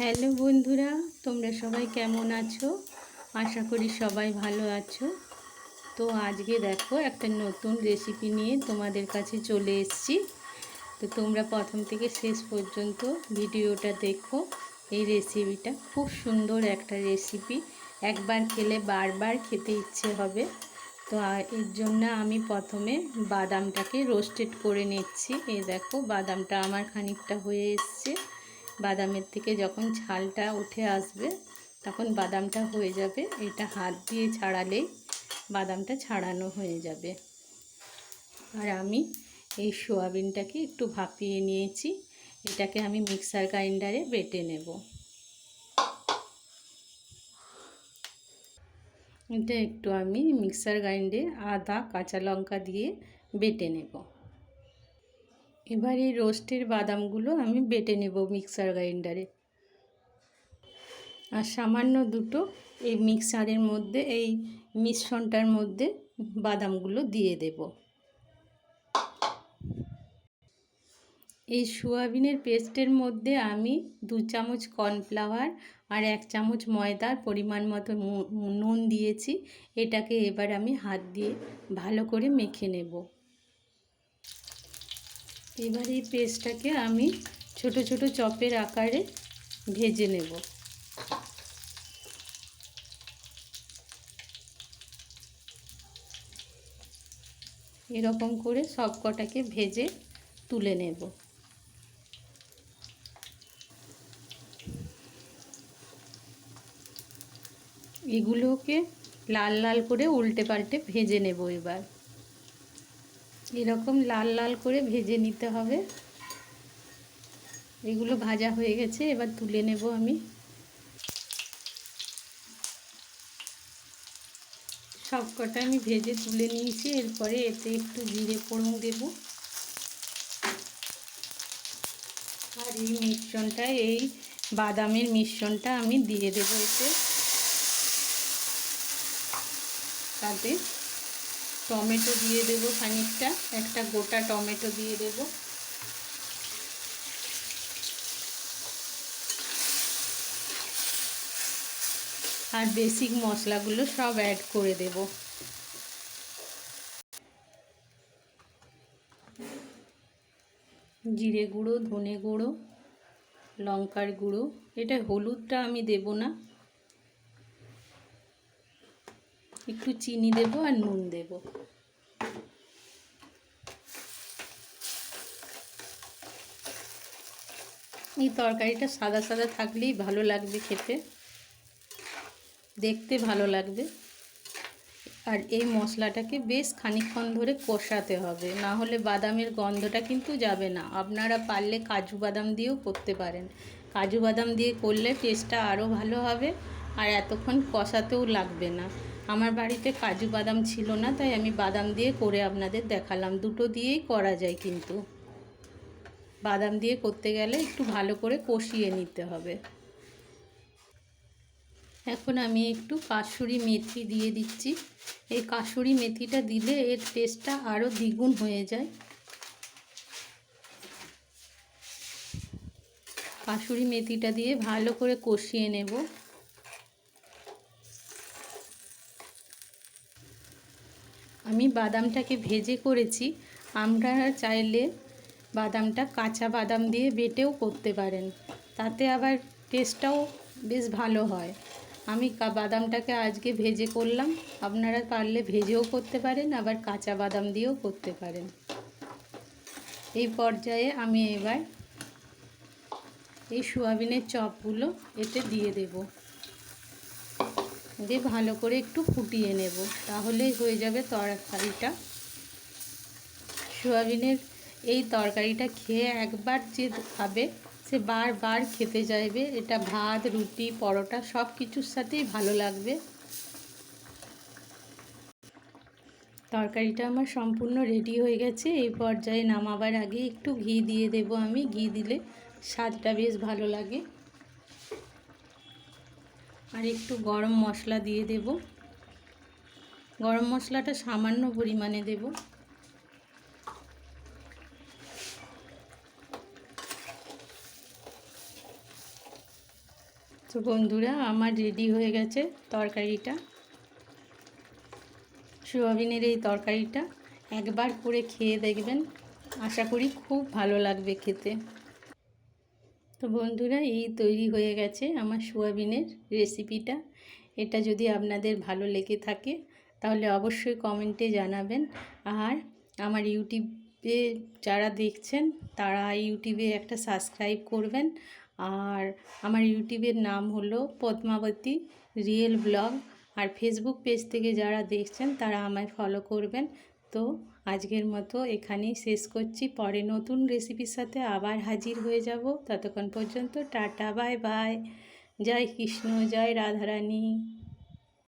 Hello বন্ধুরা, তোমরা সবাই কেমন আছো? আশা করি সবাই ভালো আছো। তো আজকে দেখো একটা নতুন রেসিপি নিয়ে তোমাদের কাছে চলে এসছি। তো তোমরা প্রথম থেকে শেষ পর্যন্ত ভিডিওটা দেখো। এই রেসিপিটা খুব সুন্দর একটা রেসিপি একবার খেলে বারবার খেতে ইচ্ছে হবে। তো এর জন্য আমি প্রথমে বাদামটাকে রোস্টেড করে নিচ্ছি। এই দেখো, বাদামটা আমার খানিকটা হয়ে এসছে। বাদামের থেকে যখন ছালটা উঠে আসবে, তখন বাদামটা হয়ে যাবে। এটা হাত দিয়ে ছাড়ালেই বাদামটা ছাড়ানো হয়ে যাবে। আর আমি এই সোয়াবিনটাকে একটু ভাপিয়ে নিয়েছি। এটাকে আমি মিক্সার গ্রাইন্ডারে বেটে নেব। এটা একটু আমি মিক্সার গ্রাইন্ডে আদা, কাঁচা লঙ্কা দিয়ে বেটে নেব। এবার এই রোস্টের বাদামগুলো আমি বেটে নেব মিক্সার গ্রাইন্ডারে। আর সামান্য দুটো এই মিক্সারের মধ্যে, এই মিশ্রণটার মধ্যে বাদামগুলো দিয়ে দেব। এই সোয়াবিনের পেস্টের মধ্যে আমি দু চামচ কর্নফ্লাওয়ার আর এক চামচ ময়দার পরিমাণ মতো নুন দিয়েছি। এটাকে এবার আমি হাত দিয়ে ভালো করে মেখে নেব। এবার এই পেস্টটাকে আমি ছোট ছোট চপের আকারে ভেজে নেব। এরকম করে সব কটাকে ভেজে তুলে নেব। এগুলোকে লাল লাল করে উল্টে পাল্টে ভেজে নেব এবার। এরকম লাল লাল করে ভেজে নিতে হবে। এগুলো ভাজা হয়ে গেছে, এবার তুলে নেব আমি। সব কটা আমি ভেজে তুলে নিয়েছি, এরপরে এতে একটু জিরে ফোড়ন দেব। আর এই মিশ্রণটা, এই বাদামের মিশ্রণটা আমি দিয়ে দেবো এতে। তাতে টমেটো দিয়ে দেবো খানিকটা। একটা গোটা টমেটো দিয়ে দেব। আর বেসিক মশলাগুলো সব অ্যাড করে দেব। জিরে গুঁড়ো, ধনে গুঁড়ো, লঙ্কার গুঁড়ো। এটা হলুদটা আমি দেব না। একটু চিনি দেব আর নুন দেব। এই তরকারিটা সাদা সাদা থাকলেই ভালো লাগবে খেতে। দেখতে ভালো লাগবে। আর এই মশলাটাকে বেশ খানিক্ষণ ধরে কষাতে হবে, না হলে বাদামের গন্ধটা কিন্তু যাবে না। আপনারা পারলে কাজু বাদাম দিয়েও করতে পারেন। কাজু বাদাম দিয়ে করলে টেস্টটা আরও ভালো হবে, আর এতক্ষণ কষাতেও লাগবে না। আমার বাড়িতে কাজু বাদাম ছিল না, তাই আমি বাদাম দিয়ে করে আপনাদের দেখালাম। দুটো দিয়েই করা যায় কিন্তু। বাদাম দিয়ে করতে গেলে একটু ভালো করে কষিয়ে নিতে হবে। এখন আমি একটু কাসুরি মেথি দিয়ে দিচ্ছি। এই কাসুরি মেথিটা দিলে এর টেস্টটা আরও দ্বিগুণ হয়ে যায়। কাসুরি মেথিটা দিয়ে ভালো করে কষিয়ে নেব। আমি বাদামটাকে ভেজে করেছি। আপনারা চাইলে বাদামটা কাঁচা বাদাম দিয়ে বেটেও করতে পারেন। তাতে আবার টেস্টটাও বেশ ভালো হয়। আমি বাদামটাকে আজকে ভেজে করলাম। আপনারা পারলে ভেজেও করতে পারেন, আবার কাঁচা বাদাম দিয়েও করতে পারেন। এই পর্যায়ে আমি এবার এই সোয়াবিনের চপগুলো এতে দিয়ে দেব। দিয়ে ভালো করে একটু ফুটিয়ে নেব। তাহলেই হয়ে যাবে তরকারিটা। সোয়াবিনের এই তরকারিটা খেয়ে একবার যে খাবে, সে বারবার খেতে চাইবে। এটা ভাত, রুটি, পরোটা সব কিছুর সাথেই ভালো লাগবে। তরকারিটা আমার সম্পূর্ণ রেডি হয়ে গেছে। এই পর্যায়ে নামাবার আগে একটু ঘি দিয়ে দেব আমি। ঘি দিলে স্বাদটা বেশ ভালো লাগে। আর একটু গরম মশলা দিয়ে দেব। গরম মশলাটা সামান্য পরিমাণে দেব। তো বন্ধুরা, আমার রেডি হয়ে গেছে তরকারিটা। সোয়াবিনের এই তরকারিটা একবার করে খেয়ে দেখবেন। আশা করি খুব ভালো লাগবে খেতে। তো বন্ধুরা, এই তৈরি হয়ে গেছে আমার সোয়াবিনের রেসিপিটা। এটা যদি আপনাদের ভালো লেগে থাকে, তাহলে অবশ্যই কমেন্টে জানাবেন। আর আমার ইউটিউবে যারা দেখছেন, তারা ইউটিউবে একটা সাবস্ক্রাইব করবেন। আর আমার ইউটিউবের নাম হলো পদ্মাবতী রিয়েল ব্লগ। আর ফেসবুক পেজ থেকে যারা দেখছেন, তারা আমায় ফলো করবেন। তো আজকের মতো এখানেই শেষ করছি। পরে নতুন রেসিপির সাথে আবার হাজির হয়ে যাব। ততক্ষণ পর্যন্ত টাটা, বাই বাই। জয় কৃষ্ণ, জয় রাধারানী।